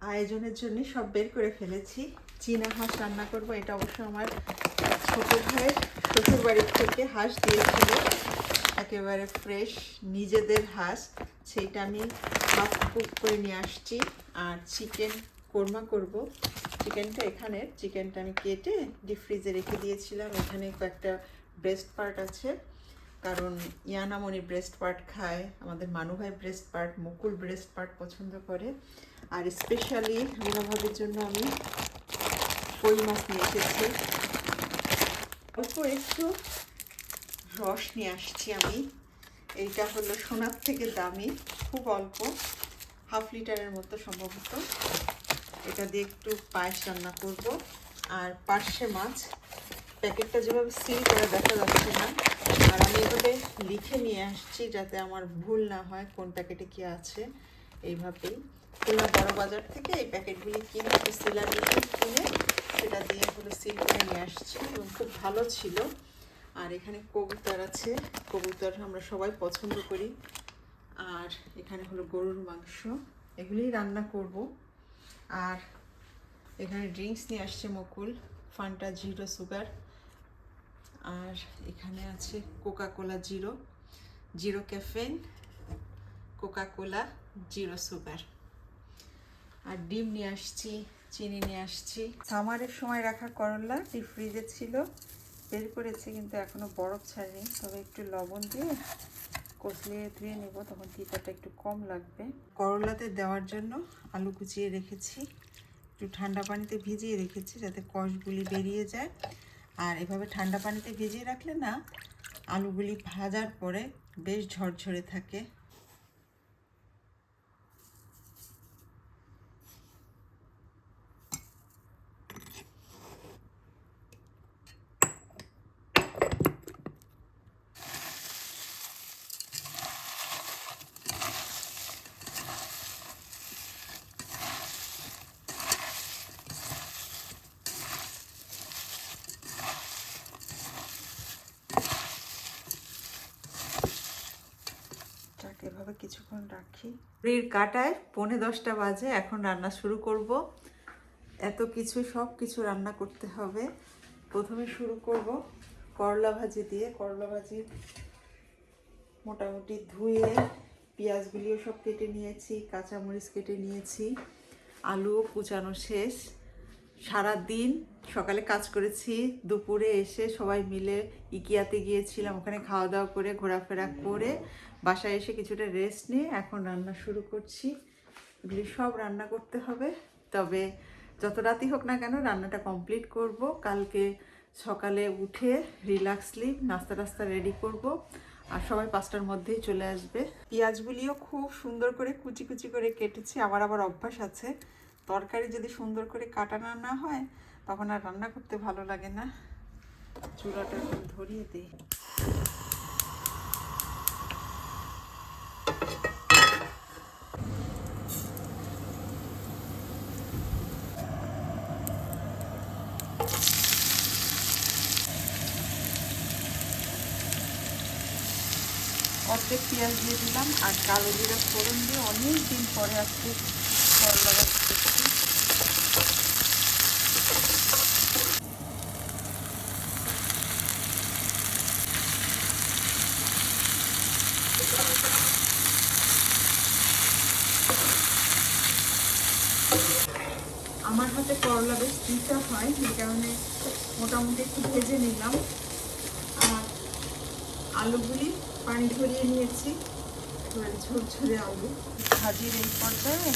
আয়োজনের জন্য সব বের করে ফেলেছি। চীনা হাঁস রান্না করব, এটা অবশ্য আমার ছোট ভাইয়ের শ্বশুর বাড়ির থেকে হাঁস দিয়েছিল। একেবারে ফ্রেশ নিজেদের হাঁস। সেইটা আমি হাফ কুক করে নিয়ে আসছি। আর চিকেন কোরমা করব। চিকেনটা এখানে চিকেনটা আমি কেটে ডিপ ফ্রিজে রেখে দিয়েছিলাম। এখানে কয়েকটা ব্রেস্ট পার্ট আছে। কারণ ইয়ানামণি ব্রেস্ট পার্ট খায়, আমাদের মানু ভাই breast part Mukul breast part পছন্দ করে। আর স্পেশালি রুনাভাবের জন্য আমি কই মাছ নিয়ে এসেছি। অল্প একটু রস নিয়ে আসছি আমি। এইটা হলো সোনার থেকে দামি, খুব অল্প, হাফ লিটারের মতো সম্ভবত। এটা দিয়ে একটু পায়েস রান্না করব। আর পার্শে মাছ, প্যাকেটটা যেভাবে সিল করে দেখা যাচ্ছে না। আর আমি এভাবে লিখে নিয়ে আসছি যাতে আমার ভুল না হয় কোন প্যাকেটে কি আছে, এইভাবেই। খুলনা বড় বাজার থেকে এই প্যাকেটগুলি কিনে একটু সিলার লিখে কিনে সেটা দিয়ে হলো সিল করে নিয়ে আসছি এবং খুব ভালো ছিল। আর এখানে কবুতর আছে। কবুতর আমরা সবাই পছন্দ করি। আর এখানে হলো গরুর মাংস। এগুলিই রান্না করব। আর এখানে ড্রিঙ্কস নিয়ে আসছে মকুল ফান্টা জিরো সুগার আর এখানে আছে Coca Cola zero zero caffeine Coca Cola zero sugar আর ডিম নিয়ে আসছি, চিনি নিয়ে আসছি। সামারের সময় রাখা করলা ডিপ ফ্রিজে ছিল, বের করেছি কিন্তু এখনও বরফ ছাড়েনি। তবে একটু লবণ দিয়ে কষলিয়ে ধুয়ে নেব, তখন তিতাটা একটু কম লাগবে। করলাতে দেওয়ার জন্য আলু কুচিয়ে রেখেছি। একটু ঠান্ডা পানিতে ভিজিয়ে রেখেছি যাতে কষগুলি বেরিয়ে যায়। আর এভাবে ঠান্ডা পানিতে ভিজিয়ে রাখলে না, আলুগুলি ভাজার পরে বেশ ঝরঝরে থাকে যাক এভাবে কিছুক্ষণ রাখি। ঘড়ির কাটায় পৌনে দশটা বাজে, এখন রান্না শুরু করব। এত কিছু সব কিছু রান্না করতে হবে। প্রথমে শুরু করব করলা ভাজি দিয়ে। করলা ভাজি মোটামুটি ধুয়ে পেঁয়াজগুলিও সব কেটে নিয়েছি, কাঁচামরিচ কেটে নিয়েছি, আলুও কুচানো শেষ। সারা দিন সকালে কাজ করেছি, দুপুরে এসে সবাই মিলে ইকিয়াতে গিয়েছিলাম, ওখানে খাওয়া দাওয়া করে, ঘোরাফেরা করে, বাসায় এসে কিছুটা রেস্ট নিয়ে এখন রান্না শুরু করছি। এগুলি সব রান্না করতে হবে, তবে যত রাতই হোক না কেন রান্নাটা কমপ্লিট করব। কালকে সকালে উঠে রিল্যাক্সলি নাস্তা টাস্তা রেডি করব, আর সবাই পাঁচটার মধ্যেই চলে আসবে। পেঁয়াজগুলিও খুব সুন্দর করে কুচি কুচি করে কেটেছি, আমার আবার অভ্যাস আছে। তরকারি যদি সুন্দর করে কাটানো না হয়, তখন আর রান্না করতে ভালো লাগে না। চুলাটা এখন ধরিয়ে দিই। অর্ধেক পেঁয়াজ দিয়ে দিলাম, আর কালো জিরা ফোড়ন দিয়ে অনেক দিন পরে আজকে করলা গাছ করছি আমার হাতে করলা হয়, এই কারণে মোটামুটি একটু ভেজে নিলাম। আর আলুগুলি পানি ঝরিয়ে নিয়েছি। এবার ঝরঝরে আলু। ভাজির এই পর্যায়ে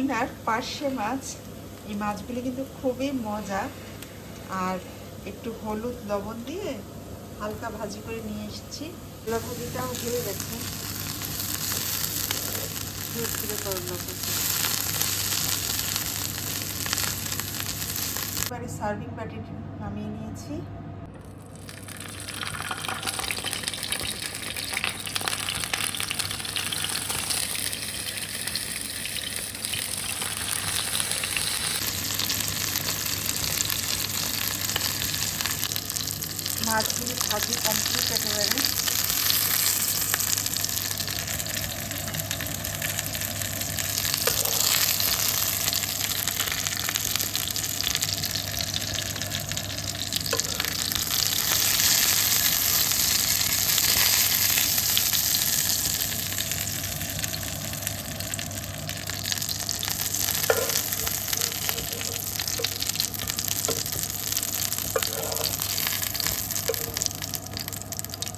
খুলনার পার্শে মাছ, এই মাছগুলি কিন্তু খুবই মজা। আর একটু হলুদ লবণ দিয়ে হালকা ভাজি করে নিয়ে এসেছি। ভাজিটাও হয়ে গেছে এবারে সার্ভিং বাটিটি নামিয়ে নিয়েছি মাছগুলি ভাজি কমপ্লিট একেবারে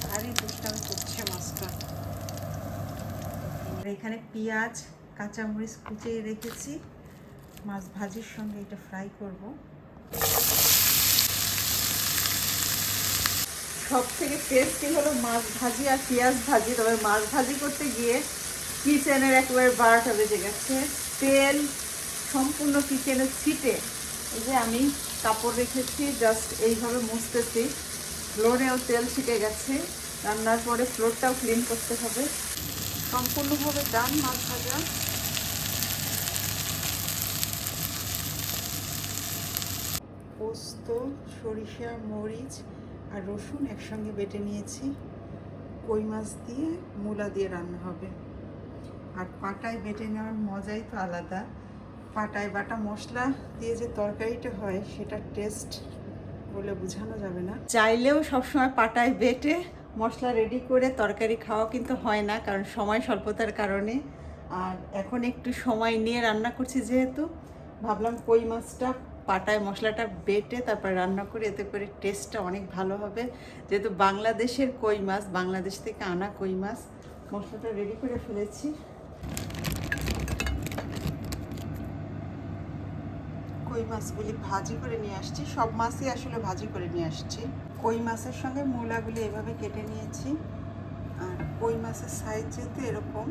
ভারী দুষ্টামি করছে মাছটা আর এখানে পেঁয়াজ, কাঁচামরিচ কুচিয়ে রেখেছি। মাছ ভাজির সঙ্গে এটা ফ্রাই করব। সব থেকে টেস্টি হলো মাছ ভাজি আর পেঁয়াজ ভাজি। তবে মাছ ভাজি করতে গিয়ে কিচেনের একেবারে বারোটা বেজে গেছে। তেল সম্পূর্ণ কিচেনের ছিটে। এই যে আমি কাপড় রেখেছি জাস্ট এইভাবে মুছতেছি। ফ্লোরেও তেল ছিটে গেছে। রান্নার পরে ফ্লোরটাও ক্লিন করতে হবে। সম্পূর্ণভাবে ডান মাছ ভাজা। পোস্ত, সরিষা, মরিচ আর রসুন একসঙ্গে বেটে নিয়েছি। কই মাছ দিয়ে মূলা দিয়ে রান্না হবে। আর পাটায় বেটে নেওয়ার মজাই তো আলাদা। পাটায় বাটা মশলা দিয়ে যে তরকারিটা হয়, সেটার টেস্ট বলে বোঝানো যাবে না। চাইলেও সবসময় পাটায় বেটে মশলা রেডি করে তরকারি খাওয়া কিন্তু হয় না, কারণ সময় স্বল্পতার কারণে। আর এখন একটু সময় নিয়ে রান্না করছি যেহেতু, ভাবলাম কই মাছটা পাটায় মশলাটা বেটে তারপর রান্না করে, এতে করে টেস্টটা অনেক ভালো হবে। যেহেতু বাংলাদেশের কই মাছ, বাংলাদেশ থেকে আনা কই মাছ, মশলাটা রেডি করে ফেলেছি। কই মাছগুলি ভাজি করে নিয়ে আসছি, সব মাছই আসলে ভাজি করে নিয়ে আসছি। কই মাছের সঙ্গে মূলাগুলি এভাবে কেটে নিয়েছি। আর কই মাছের সাইজ যেহেতু এরকম,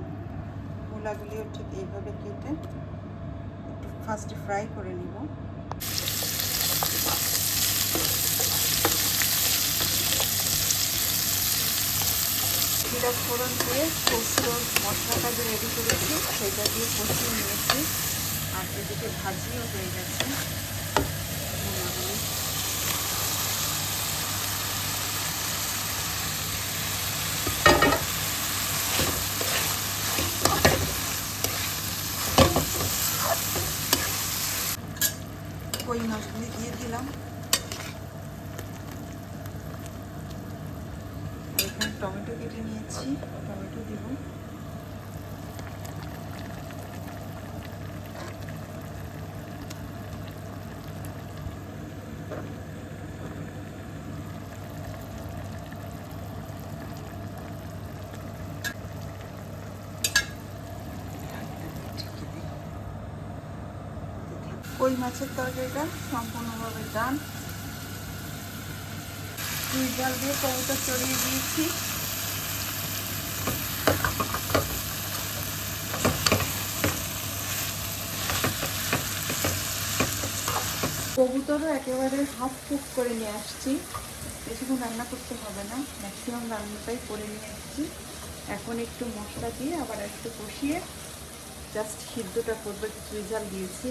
মূলাগুলিও ঠিক এইভাবে কেটে একটু ফার্স্টে ফ্রাই করে নিব। জিরা ফোড়ন দিয়ে পোস্তর মশলাটা যে রেডি করেছি, সেটা দিয়ে কষিয়ে নিয়েছি। আর এদিকে ভাজিও হয়ে গেছে মূলাগুলি কই মাছগুলি দিয়ে দিলাম। এখানে টমেটো কেটে নিয়েছি। টমেটো দিব। কই মাছের তরকারিটা? সম্পূর্ণভাবে ডান। দুই জল দিয়ে কবুতর চড়িয়ে দিয়েছি। কবুতরও একেবারে হাফ কুক করে নিয়ে আসছি। বেশিক্ষণ রান্না করতে হবে না। ম্যাক্সিমাম রান্নাটাই করে নিয়ে আসছি। এখন একটু মশলা দিয়ে আবার একটু কষিয়ে জাস্ট সিদ্ধটা করব। একটু ঝাল দিয়েছি।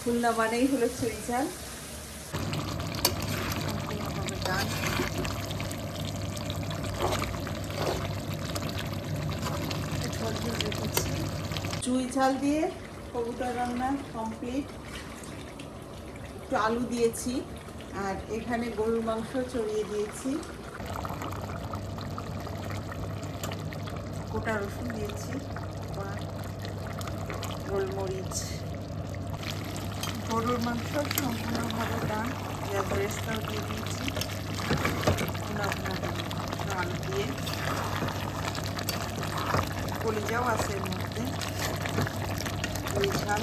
খুলনা মানেই হলো চুই ঝাল। সম্পূর্ণভাবে ডান ঝোল ঝোল রেখেছি চুই ঝাল দিয়ে কবুতর রান্না কমপ্লিট একটু আলু দিয়েছি, আর এখানে গরুর মাংস চড়িয়ে দিয়েছি। গোটা রসুন দিয়েছি গোলমরিচ। গরুর মাংস সম্পূর্ণভাবে ডান পেঁয়াজ রেস্তাও দিয়ে দিয়েছি। আলু দিয়ে কলিজাও আছে এর মধ্যে। ওই ঝাল।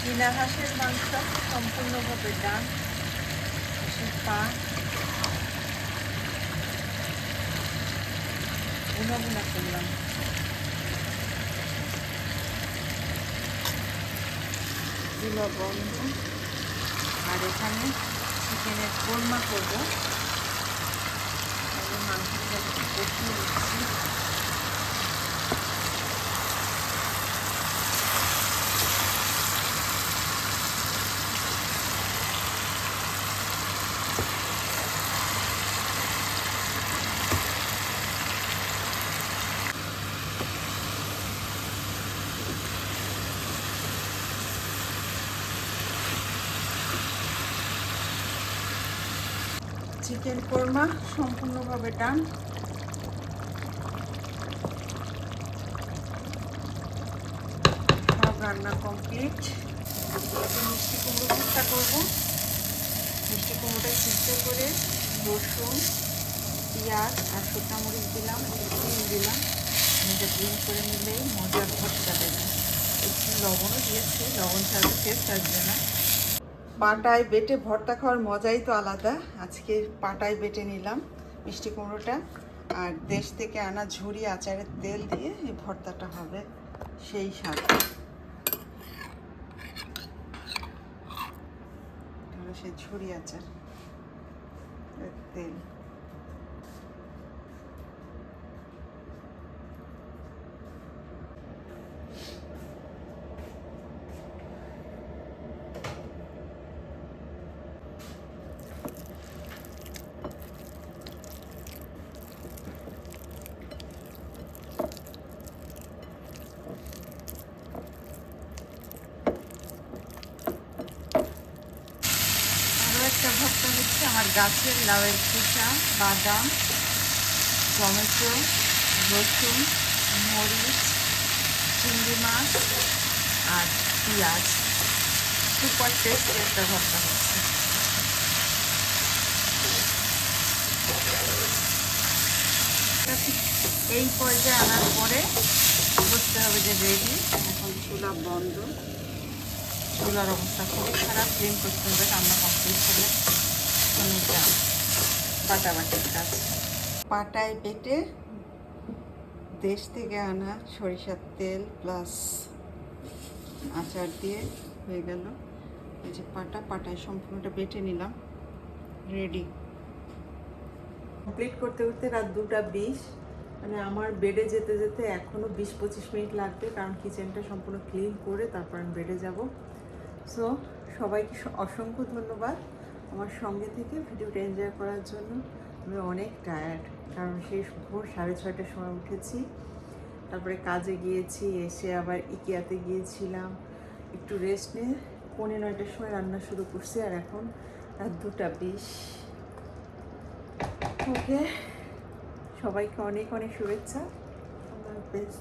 চীনা হাঁসের মাংস সম্পূর্ণভাবে ডান পা। ভুনা করলাম। চুলা বন্ধ। আর এখানে চিকেনের কোরমা করব। মাংসটা কষিয়ে দিচ্ছি চিকেন কোরমা সম্পূর্ণভাবে ডান। সব রান্না কমপ্লিট। মিষ্টি কুমড়ো ভর্তা করব। মিষ্টি কুমড়োটা সিদ্ধ করে রসুন, পেঁয়াজ আর শুকনো মরিচ দিলাম, একটু দিলাম। এটা গ্রিন করে নিলেই মজার ভর্তা দেবে একটু লবণও দিয়েছি, লবণ ছাড়া টেস্ট আসবে না। পাটায় বেটে ভর্তা খাওয়ার মজাই তো আলাদা। আজকে পাটায় বেটে নিলাম মিষ্টি কুমড়োটা। আর দেশ থেকে আনা ঝুড়ি আচারের তেল দিয়ে এই ভর্তাটা হবে সেই স্বাদ। সেই ঝুরি আচার তেল আরও একটা ভর্তা হচ্ছে আমার গাছের লাউয়ের খোসা, বাদাম, টমেটো, রসুন, মরিচ, চিংড়ি মাছ আর পেঁয়াজ। সুপার টেস্ট একটা ভর্তা হচ্ছে। এই পর্যায়ে আনার পরে বুঝতে হবে যে রেডি। এখন চুলা বন্ধ। চুলার অবস্থা খুবই খারাপ, ক্লিন করতে হবে, রান্না কমপ্লিট হলে অনেকটা বাটাবাটির কাজ। পাটায় বেটে দেশ থেকে আনা সরিষার তেল প্লাস আচার দিয়ে হয়ে গেল। এই যে পাটা পাটায় সম্পূর্ণটা বেটে নিলাম। রেডি কমপ্লিট করতে করতে রাত দুটা বিশ। মানে আমার বেডে যেতে যেতে এখনও বিশ পঁচিশ মিনিট লাগবে কারণ কিচেনটা সম্পূর্ণ ক্লিন করে তারপর আমি বেডে যাব। সো সবাইকে স- অসংখ্য ধন্যবাদ। আমার সঙ্গে থেকে ভিডিওটা এনজয় করার জন্য আমি অনেক টায়ার্ড কারণ সেই ভোর সাড়ে ছয়টার সময় উঠেছি। তারপরে কাজে গিয়েছি, এসে আবার ইকিয়াতে গিয়েছিলাম। একটু রেস্ট নিয়ে পৌনে নয়টার সময় রান্না শুরু করছি আর এখন রাত দুটা বিশ। ওকে, সবাইকে অনেক অনেক শুভেচ্ছা। আল্লাহ হাফেজ।